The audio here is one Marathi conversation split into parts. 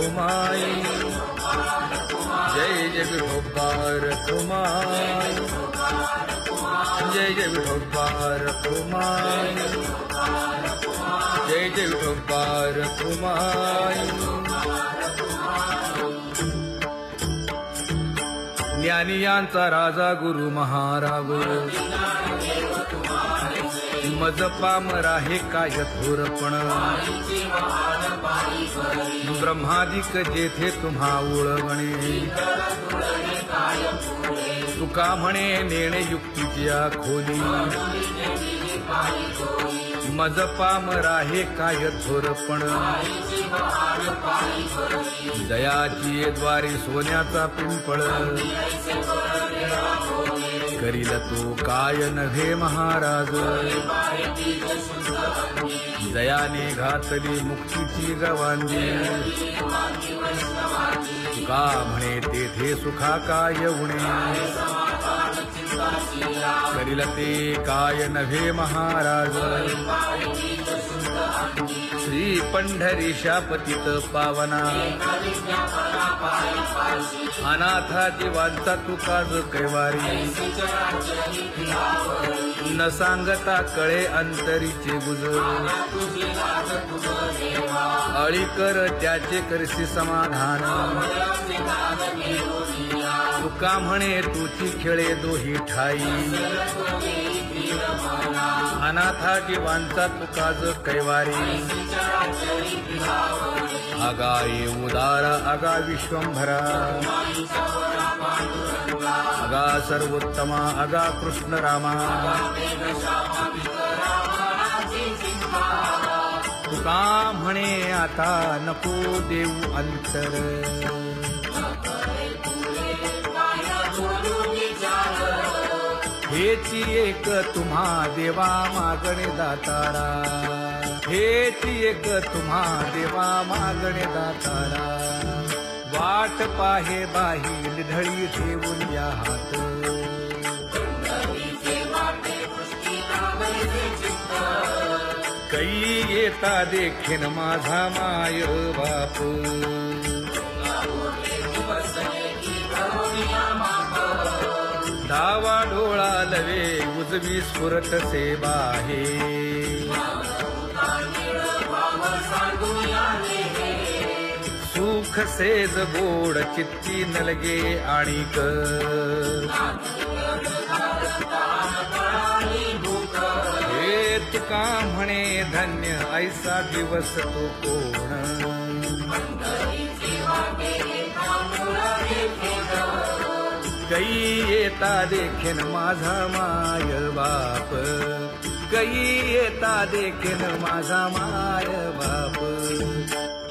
कुमाई जय जय विठोबा कुमार जय जय विठोबा रखुमाई जय जय विठोबा रखुमाई ज्ञानियांचा राजा गुरु महाराग मज पामर आहे काय थोरपण ब्रह्मादिक जेथे तुम्हा ओळवणे तुका म्हणे नेणे युक्तीच्या खोली. मज पामर आहे काय थोरपण दयाची द्वारे सोन्याचा पिंपळ. करील तो काय नव्हे महाराज? दयाने घातली मुक्तीची गवांगी का म्हणे तेथे सुखा काय उणे. करील ते काय नव्हे महाराज? श्री पंढरी शापतित पावना। अनाथा जीवांचा जो कैवारी। न सांगता कळे अंतरीचे गुज अळी कर त्याचे करसी समाधान। तुका म्हणे तुची खेळे दोही ठाई। अनाथा जीवांचा तुकाज कैवारी. अगाई उदार अगा विश्वंभरा. अगा सर्वोत्तमा अगा कृष्ण रामा. तुका म्हणे आता नको देऊ अंतर. हेची एक तुम्हा देवा मागणे दातारा. हेची एक तुम्हा देवा मागणे दातारा. वाट पाहे बाही ढळी ठेवून या हात. कै येता देखीन माझा माय बाप. डावा डोळा लवे उजवी स्फुरत सेवा आहे. सुख सेज गोड चित्ती नलगे आणिक. हे तुका म्हणे धन्य ऐसा दिवस तो कोण? कै येता देखेन माझा माय बाप. कै येता देखेन माझा माय बाप.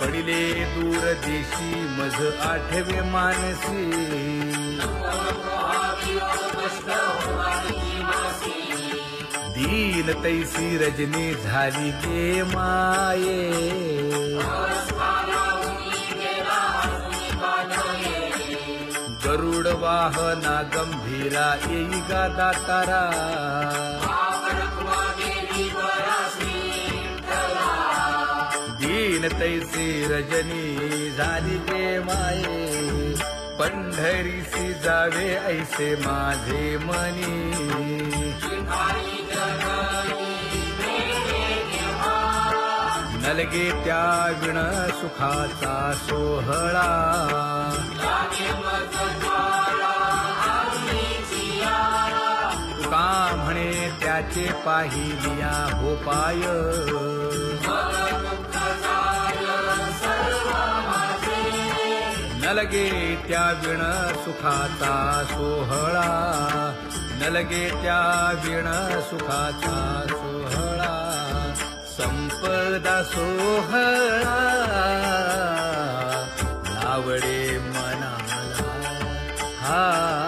पडिले दूर देशी मज आठवे मानसी. दीन तैसी रजनी झाली ते माये. वाहना गंभीरा येई गा दातारा. दीन तैसी रजनी झाली ते माये. पंढरीसी जावे ऐसे माझे मनी. नलगे त्या विण सुखाचा सोहळा. त्याचे पाहिलिया हो पाय. नलगे त्या विण सुखाचा सोहळा. नलगे त्या विण सुखाचा सोहळा. संपदा सोहळा. लावडे मनाला हा.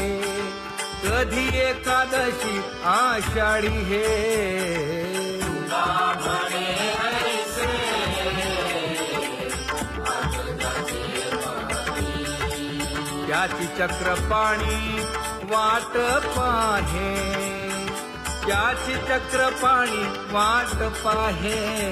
कधी एकादशी आषाढी हे? त्याची चक्रपाणी वाट पाहे. त्याची चक्रपाणी वाट पाहे.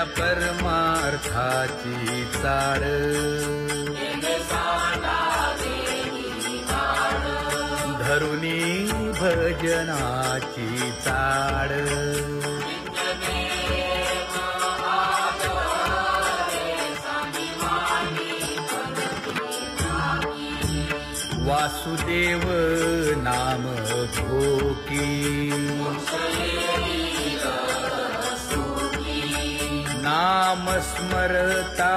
या परमार्थाची चाळ. धरुणी भजनाची चाळ. वासुदेव नाम भोकी. नाम स्मरता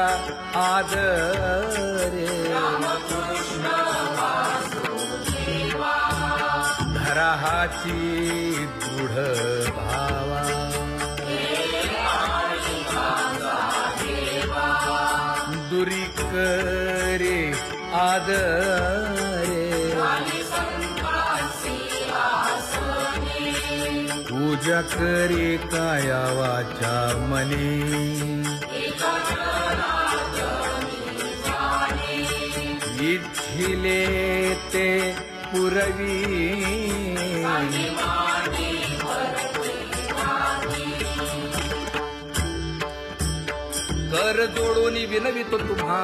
आदरे। धरा दृढ भावा। दुरी करे आदर। पूजा करे काया वाचा मने। इच्छिले ते पुरवी। कर जोडून विनवितो तुम्हा।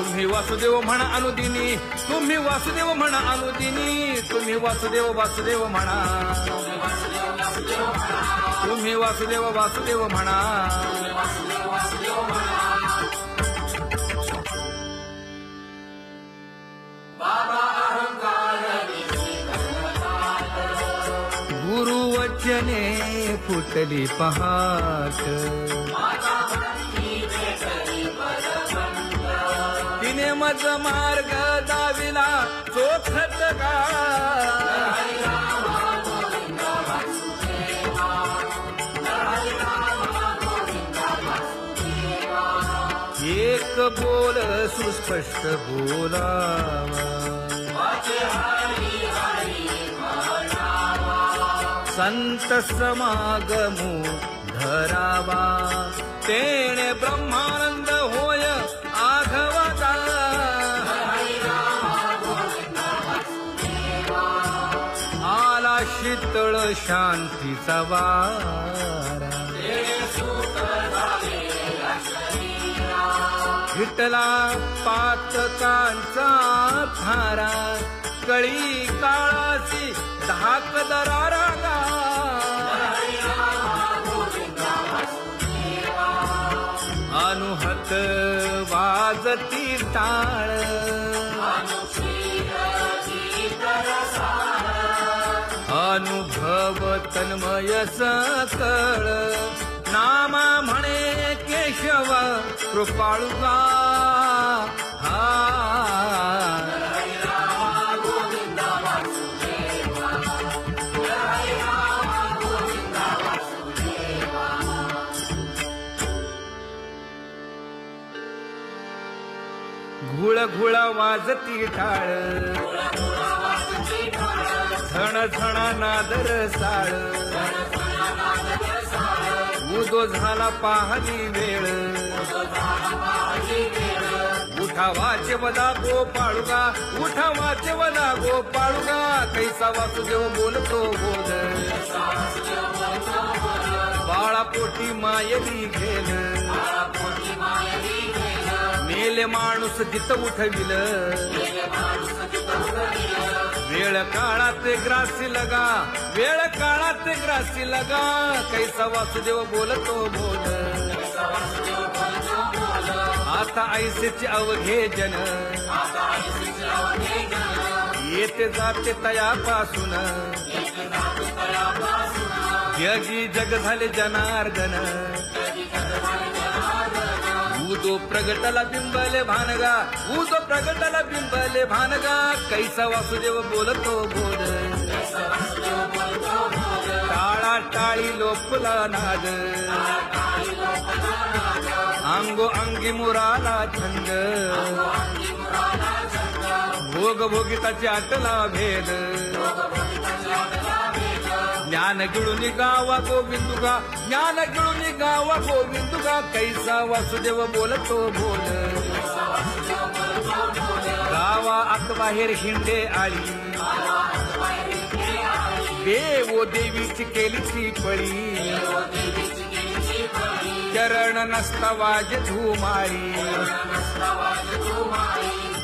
तुम्ही वासुदेव म्हणा अनुदिनी तुम्ही वासुदेव म्हणा अनुदिनी तुम्ही वासुदेव वासुदेव म्हणा. तुम्ही वासुदेव वासुदेव म्हणा. गुरुवचने फुटली पहाट. तिने मार्ग दाविला चोखत का? एक बोल सुस्पष्ट बोलावा. संत समागमू धरावा. तेणे ब्रह्मानंद होय शीतळ शांतीचा वारा. विठला पातकांचा थारा. कळी काळाची धाक दरारा अनुहत वाजती टाळ. अनुभव तन्मय सकळ. नामा म्हणे केशव कृपाळुगा हा. घुळ घुळ वाजती टाळ झण झण नादर साळ. उदो झाला पाहली वेळ. उठा वाचे वदा गोपाळुगा उठा वाचे वदा गोपाळुगा. कैसा वासुदेव बोलतो बोल बाळा पोटी मायली घेल गेले माणूस जित उठविल. वेळ काळात ग्रासी लगा वेळ काळात ग्रासी लगा. कैसा वासुदेव बोलतो बोल. आता ऐसेचे अवघे जन येते जाते तयापासून. जगी जग झाले जनार्दन. ऊदो प्रगटला बिंबले भानगा ऊदो प्रगटला बिंबले भानगा कैसा वासुदेव बोलतो बोल टाळा टाळी लोपला नाद. अंगो अंगी मुराला छंद. भोग भोगिताची आटला भेद. ज्ञान गिळून गावा गोविंदुगा. ज्ञान गिळून गावा गोविंदुगा. कैसा वासुदेव बोलतो बोल. गावा आत बाहेर हिंडे आळी देवो देवीची केलीची पळी. चरण नसता वाज धुमाळी.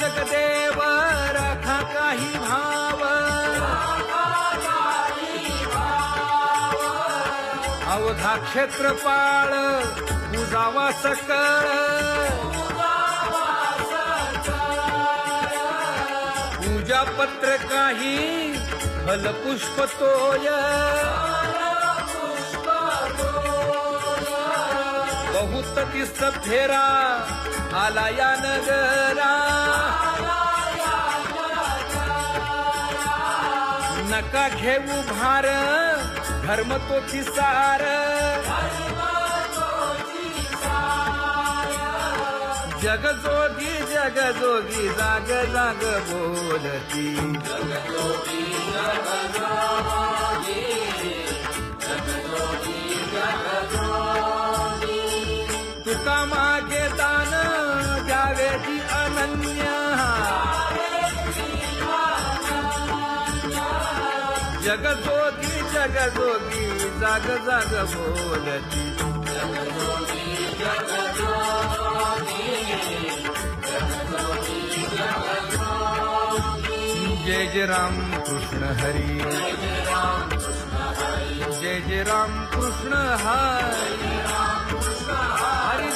जगदेव राखा काही भाव। अवधा क्षेत्रपाळ पूजावा सकळ। पूजा पत्र काही फलपुष्प तोय। बहुत तिस्त फेरा आला या नगरा नका घेऊ भार धर्म तो सार जग जोगी जग जोगी जाग जाग बोलती. जग जोगी जग जोगी ती अनन्य जग जोगी कामाचे तान द्यावेची अनन्य? जगजोगी जगजोगी जाग जाग बोलती. जय जय राम कृष्ण हरी. जय जय राम कृष्ण हरी. हरी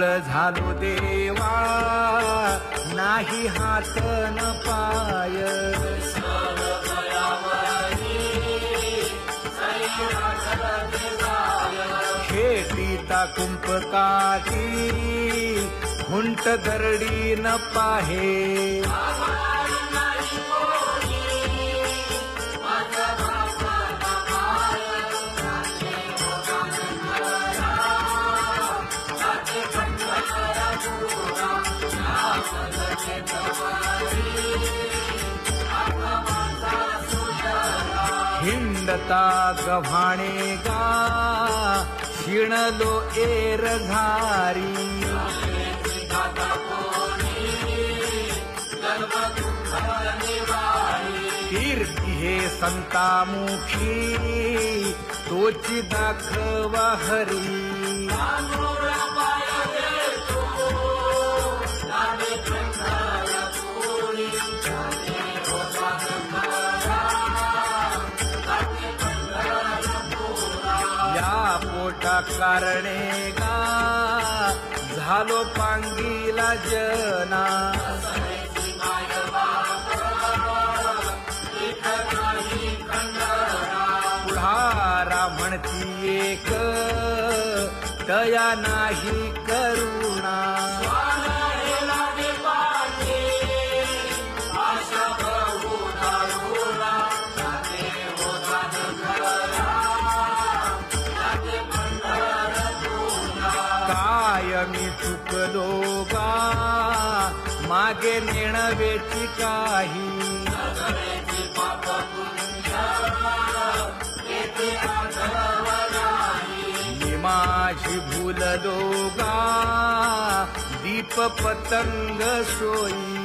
मूळ झालो देवा नाही हात न पाय. खेटीता कुंपकाची हुंट दरडी न पाहे. आता गव्हाणे गा शिणलो एर झारी कीर्ती हे संतामुखी तोची दाखवा हरी. या कारणे गा झालो पांगीला जना. पुढारा म्हणती एक तया नाही करुणा. लोगा मागे नेणवेची काही. माझी भूल लोगा दीप पतंग सोयी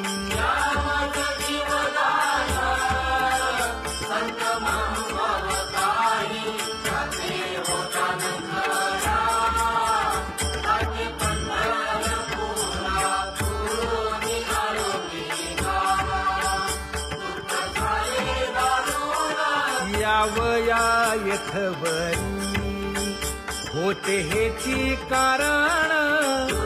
यथवरी होते हेची कारण.